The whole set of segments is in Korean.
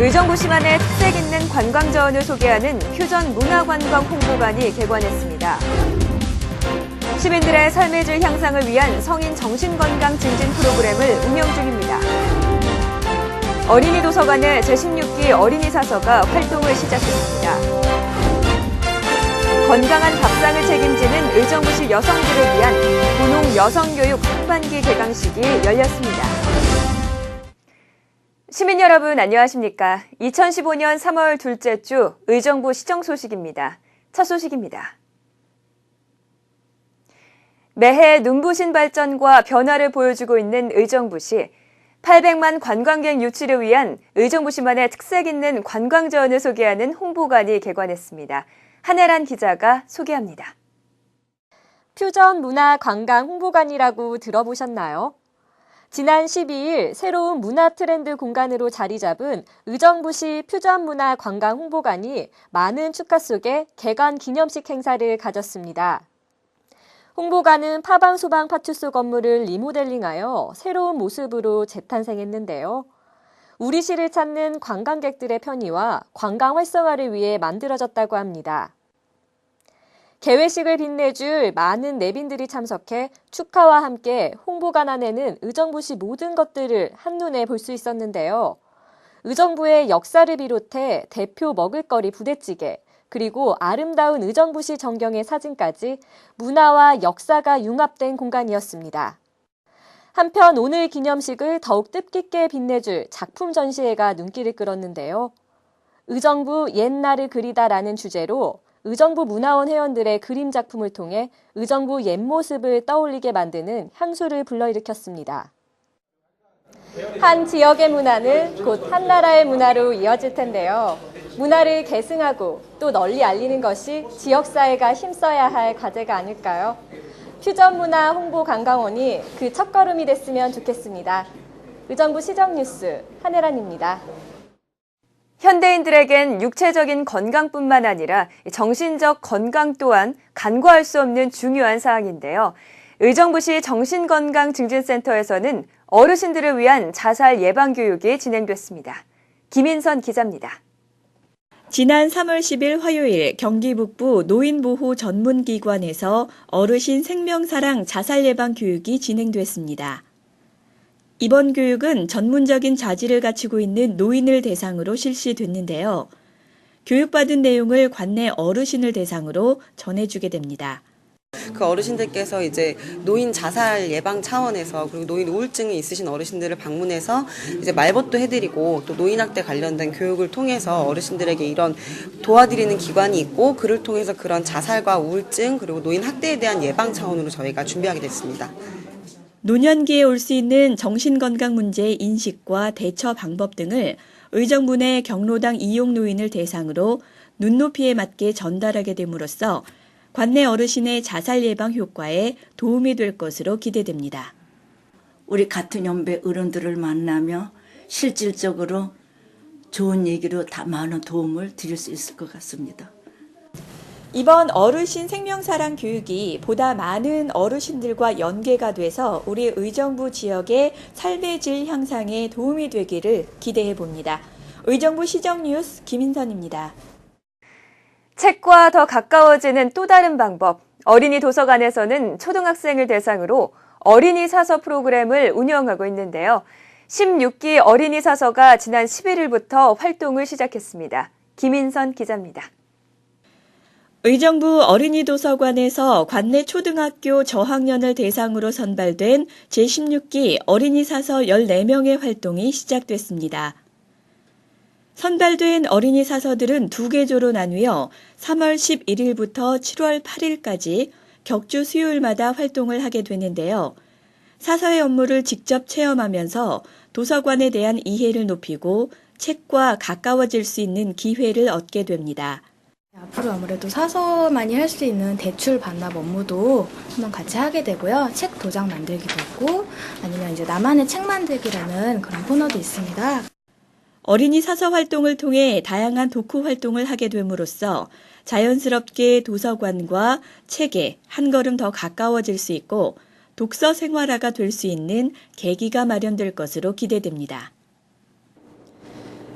의정부시만의 특색 있는 관광 자원을 소개하는 퓨전 문화관광 홍보관이 개관했습니다. 시민들의 삶의 질 향상을 위한 성인 정신건강 증진 프로그램을 운영 중입니다. 어린이 도서관의 제16기 어린이 사서가 활동을 시작했습니다. 건강한 밥상을 책임지는 의정부시 여성들을 위한 분홍 여성교육 상반기 개강식이 열렸습니다. 시민 여러분 안녕하십니까? 2015년 3월 둘째 주 의정부 시정 소식입니다. 첫 소식입니다. 매해 눈부신 발전과 변화를 보여주고 있는 의정부시 800만 관광객 유치를 위한 의정부시만의 특색 있는 관광 자원을 소개하는 홍보관이 개관했습니다. 한혜란 기자가 소개합니다. 퓨전 문화 관광 홍보관이라고 들어보셨나요? 지난 12일 새로운 문화 트렌드 공간으로 자리 잡은 의정부시 퓨전 문화 관광 홍보관이 많은 축하 속에 개관 기념식 행사를 가졌습니다. 홍보관은 파방 소방 파출소 건물을 리모델링하여 새로운 모습으로 재탄생했는데요. 우리 시를 찾는 관광객들의 편의와 관광 활성화를 위해 만들어졌다고 합니다. 개회식을 빛내줄 많은 내빈들이 참석해 축하와 함께 홍보관 안에는 의정부시 모든 것들을 한눈에 볼 수 있었는데요. 의정부의 역사를 비롯해 대표 먹을거리 부대찌개, 그리고 아름다운 의정부시 전경의 사진까지 문화와 역사가 융합된 공간이었습니다. 한편 오늘 기념식을 더욱 뜻깊게 빛내줄 작품 전시회가 눈길을 끌었는데요. 의정부 옛날을 그리다라는 주제로 의정부 문화원 회원들의 그림 작품을 통해 의정부 옛 모습을 떠올리게 만드는 향수를 불러일으켰습니다. 한 지역의 문화는 곧 한 나라의 문화로 이어질 텐데요. 문화를 계승하고 또 널리 알리는 것이 지역사회가 힘써야 할 과제가 아닐까요? 퓨전 문화 홍보 관광원이 그 첫걸음이 됐으면 좋겠습니다. 의정부 시정뉴스 한혜란입니다. 현대인들에겐 육체적인 건강뿐만 아니라 정신적 건강 또한 간과할 수 없는 중요한 사항인데요. 의정부시 정신건강증진센터에서는 어르신들을 위한 자살 예방 교육이 진행됐습니다. 김인선 기자입니다. 지난 3월 10일 화요일 경기 북부 노인보호 전문기관에서 어르신 생명사랑 자살 예방 교육이 진행됐습니다. 이번 교육은 전문적인 자질을 갖추고 있는 노인을 대상으로 실시됐는데요. 교육받은 내용을 관내 어르신을 대상으로 전해주게 됩니다. 그 어르신들께서 이제 노인 자살 예방 차원에서 그리고 노인 우울증이 있으신 어르신들을 방문해서 이제 말벗도 해드리고 또 노인학대 관련된 교육을 통해서 어르신들에게 이런 도와드리는 기관이 있고 그를 통해서 그런 자살과 우울증 그리고 노인 학대에 대한 예방 차원으로 저희가 준비하게 됐습니다. 노년기에 올 수 있는 정신건강 문제의 인식과 대처 방법 등을 의정부 내 경로당 이용 노인을 대상으로 눈높이에 맞게 전달하게 됨으로써 관내 어르신의 자살 예방 효과에 도움이 될 것으로 기대됩니다. 우리 같은 연배 어른들을 만나며 실질적으로 좋은 얘기로 다 많은 도움을 드릴 수 있을 것 같습니다. 이번 어르신 생명사랑 교육이 보다 많은 어르신들과 연계가 돼서 우리 의정부 지역의 삶의 질 향상에 도움이 되기를 기대해 봅니다. 의정부 시정 뉴스 김인선입니다. 책과 더 가까워지는 또 다른 방법. 어린이 도서관에서는 초등학생을 대상으로 어린이 사서 프로그램을 운영하고 있는데요. 16기 어린이 사서가 지난 11일부터 활동을 시작했습니다. 김인선 기자입니다. 의정부 어린이 도서관에서 관내 초등학교 저학년을 대상으로 선발된 제16기 어린이 사서 14명의 활동이 시작됐습니다. 선발된 어린이 사서들은 두 개조로 나누어 3월 11일부터 7월 8일까지 격주 수요일마다 활동을 하게 되는데요. 사서의 업무를 직접 체험하면서 도서관에 대한 이해를 높이고 책과 가까워질 수 있는 기회를 얻게 됩니다. 앞으로 아무래도 사서만이 할 수 있는 대출 반납 업무도 한번 같이 하게 되고요. 책 도장 만들기도 있고 아니면 이제 나만의 책 만들기라는 그런 코너도 있습니다. 어린이 사서 활동을 통해 다양한 독후 활동을 하게 됨으로써 자연스럽게 도서관과 책에 한 걸음 더 가까워질 수 있고 독서 생활화가 될 수 있는 계기가 마련될 것으로 기대됩니다.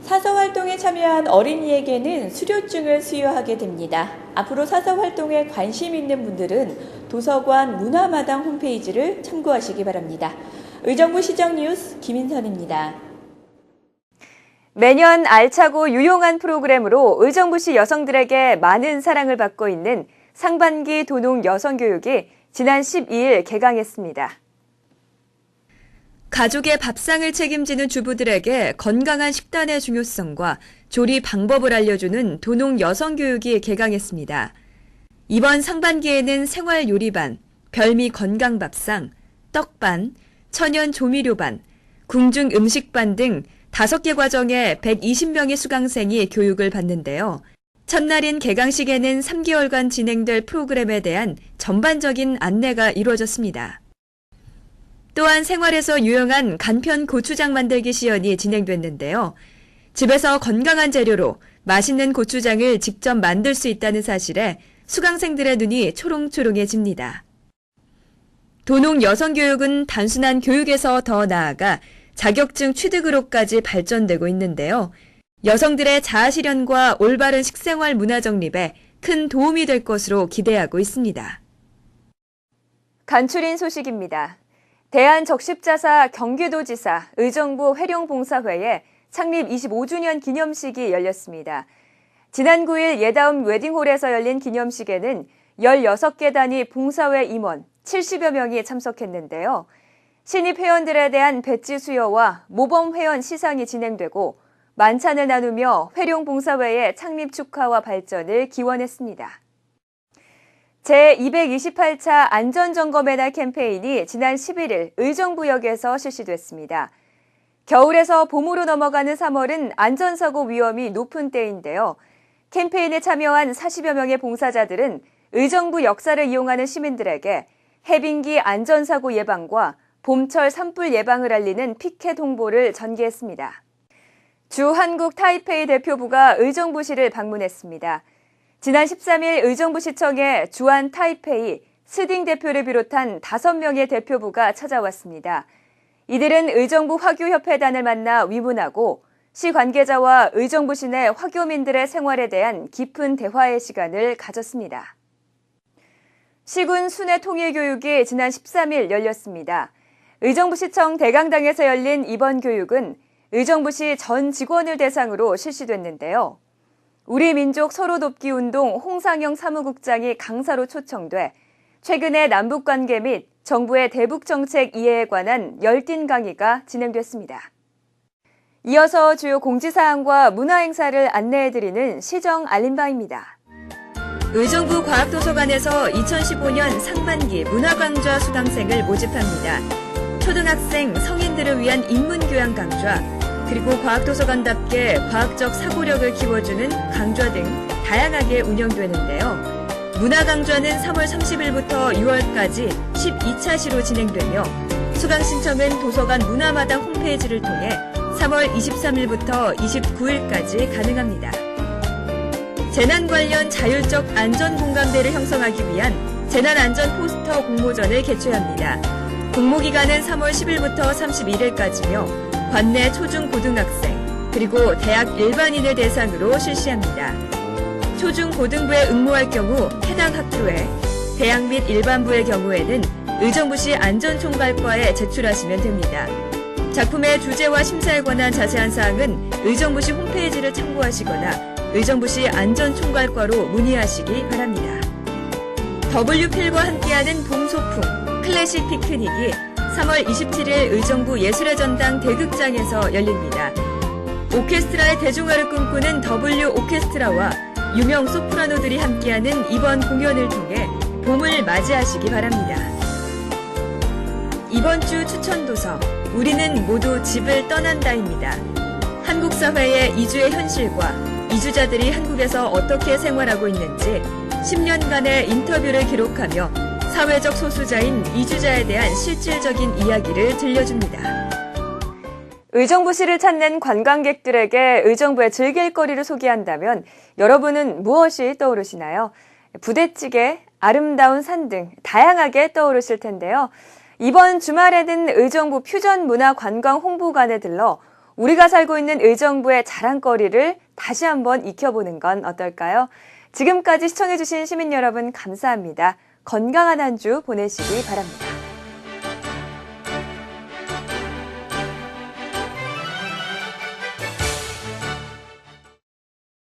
사서 활동에 참여한 어린이에게는 수료증을 수여하게 됩니다. 앞으로 사서 활동에 관심 있는 분들은 도서관 문화마당 홈페이지를 참고하시기 바랍니다. 의정부 시정 뉴스 김인선입니다. 매년 알차고 유용한 프로그램으로 의정부시 여성들에게 많은 사랑을 받고 있는 상반기 도농 여성교육이 지난 12일 개강했습니다. 가족의 밥상을 책임지는 주부들에게 건강한 식단의 중요성과 조리 방법을 알려주는 도농 여성교육이 개강했습니다. 이번 상반기에는 생활 요리반, 별미 건강 밥상, 떡반, 천연 조미료반, 궁중 음식반 등 5개 과정에 120명의 수강생이 교육을 받는데요. 첫날인 개강식에는 3개월간 진행될 프로그램에 대한 전반적인 안내가 이루어졌습니다. 또한 생활에서 유용한 간편 고추장 만들기 시연이 진행됐는데요. 집에서 건강한 재료로 맛있는 고추장을 직접 만들 수 있다는 사실에 수강생들의 눈이 초롱초롱해집니다. 도농 여성교육은 단순한 교육에서 더 나아가 자격증 취득으로까지 발전되고 있는데요. 여성들의 자아실현과 올바른 식생활 문화 정립에 큰 도움이 될 것으로 기대하고 있습니다. 간추린 소식입니다. 대한적십자사 경기도지사 의정부 회룡봉사회의 창립 25주년 기념식이 열렸습니다. 지난 9일 예다움 웨딩홀에서 열린 기념식에는 16개 단위 봉사회 임원 70여 명이 참석했는데요. 신입 회원들에 대한 배지 수여와 모범 회원 시상이 진행되고 만찬을 나누며 회룡봉사회의 창립 축하와 발전을 기원했습니다. 제228차 안전점검의 날 캠페인이 지난 11일 의정부역에서 실시됐습니다. 겨울에서 봄으로 넘어가는 3월은 안전사고 위험이 높은 때인데요. 캠페인에 참여한 40여 명의 봉사자들은 의정부 역사를 이용하는 시민들에게 해빙기 안전사고 예방과 봄철 산불 예방을 알리는 피켓 홍보를 전개했습니다. 주 한국 타이페이 대표부가 의정부시를 방문했습니다. 지난 13일 의정부 시청에 주한 타이페이 스딩 대표를 비롯한 5명의 대표부가 찾아왔습니다. 이들은 의정부 화교협회단을 만나 위문하고 시 관계자와 의정부 시내 화교민들의 생활에 대한 깊은 대화의 시간을 가졌습니다. 시군 순회 통일교육이 지난 13일 열렸습니다. 의정부시청 대강당에서 열린 이번 교육은 의정부시 전 직원을 대상으로 실시됐는데요. 우리 민족 서로 돕기 운동 홍상영 사무국장이 강사로 초청돼 최근의 남북 관계 및 정부의 대북 정책 이해에 관한 열띤 강의가 진행됐습니다. 이어서 주요 공지사항과 문화행사를 안내해드리는 시정 알림바입니다. 의정부 과학도서관에서 2015년 상반기 문화강좌 수강생을 모집합니다. 초등학생, 성인들을 위한 인문교양 강좌, 그리고 과학도서관답게 과학적 사고력을 키워주는 강좌 등 다양하게 운영되는데요. 문화강좌는 3월 30일부터 6월까지 12차 시로 진행되며 수강 신청은 도서관 문화마당 홈페이지를 통해 3월 23일부터 29일까지 가능합니다. 재난 관련 자율적 안전 공감대를 형성하기 위한 재난 안전 포스터 공모전을 개최합니다. 공모기간은 3월 10일부터 31일까지며 관내 초중 고등학생 그리고 대학 일반인을 대상으로 실시합니다. 초중 고등부에 응모할 경우 해당 학교에 대학 및 일반부의 경우에는 의정부시 안전총괄과에 제출하시면 됩니다. 작품의 주제와 심사에 관한 자세한 사항은 의정부시 홈페이지를 참고하시거나 의정부시 안전총괄과로 문의하시기 바랍니다. W필과 함께하는 봄 소풍 클래식 피크닉이 3월 27일 의정부 예술의 전당 대극장에서 열립니다. 오케스트라의 대중화를 꿈꾸는 W 오케스트라와 유명 소프라노들이 함께하는 이번 공연을 통해 봄을 맞이하시기 바랍니다. 이번 주 추천 도서 우리는 모두 집을 떠난다입니다. 한국 사회의 이주의 현실과 이주자들이 한국에서 어떻게 생활하고 있는지 10년간의 인터뷰를 기록하며 사회적 소수자인 이주자에 대한 실질적인 이야기를 들려줍니다. 의정부시를 찾는 관광객들에게 의정부의 즐길 거리를 소개한다면 여러분은 무엇이 떠오르시나요? 부대찌개, 아름다운 산 등 다양하게 떠오르실 텐데요. 이번 주말에는 의정부 퓨전 문화 관광 홍보관에 들러 우리가 살고 있는 의정부의 자랑거리를 다시 한번 익혀보는 건 어떨까요? 지금까지 시청해주신 시민 여러분 감사합니다. 건강한 한 주 보내시기 바랍니다.